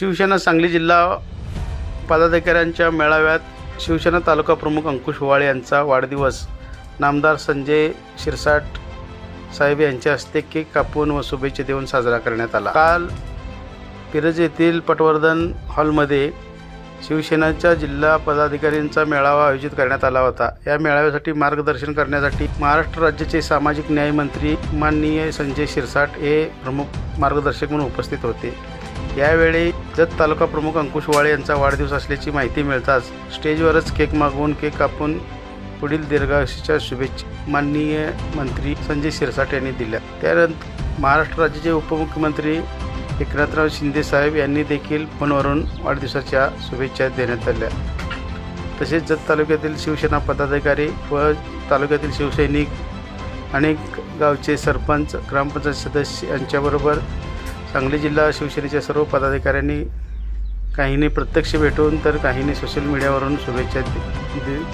शिवसेना सांगली जिल्हा पदाधिकाऱ्यांच्या मेळाव्यात शिवसेना तालुका प्रमुख अंकुश वाळे यांचा वाढदिवस. नामदार संजय शिरसाट साहेब यांच्या हस्ते केक कापून व शुभेच्छा देऊन साजरा करण्यात आला. काल पिरज येथील पटवर्धन हॉलमध्ये शिवसेनाच्या जिल्हा पदाधिकाऱ्यांचा मेळावा आयोजित करण्यात आला होता. या मेळाव्यासाठी मार्गदर्शन करण्यासाठी महाराष्ट्र राज्याचे सामाजिक न्याय मंत्री माननीय संजय शिरसाट हे प्रमुख मार्गदर्शक म्हणून उपस्थित होते. यावेळी जत तालुका प्रमुख अंकुश वाळे यांचा वाढदिवस असल्याची माहिती मिळताच स्टेजवरच केक मागवून केक कापून पुढील दीर्घायुष्याच्या शुभेच्छा माननीय मंत्री संजय शिरसाट यांनी दिल्या. त्यानंतर महाराष्ट्र राज्याचे उपमुख्यमंत्री एकनाथराव शिंदे साहेब यांनी देखील फोनवरून वाढदिवसाच्या शुभेच्छा देण्यात आल्या. तसेच जत तालुक्यातील शिवसेना पदाधिकारी व तालुक्यातील शिवसैनिक अनेक गावचे सरपंच ग्रामपंचायत सदस्य यांच्याबरोबर सांगली जिल्हा शिवसेनेच्या सर्व पदाधिकाऱ्यांनी काहींनी प्रत्यक्ष भेटून तर काहींनी सोशल मीडियावरून शुभेच्छा दि-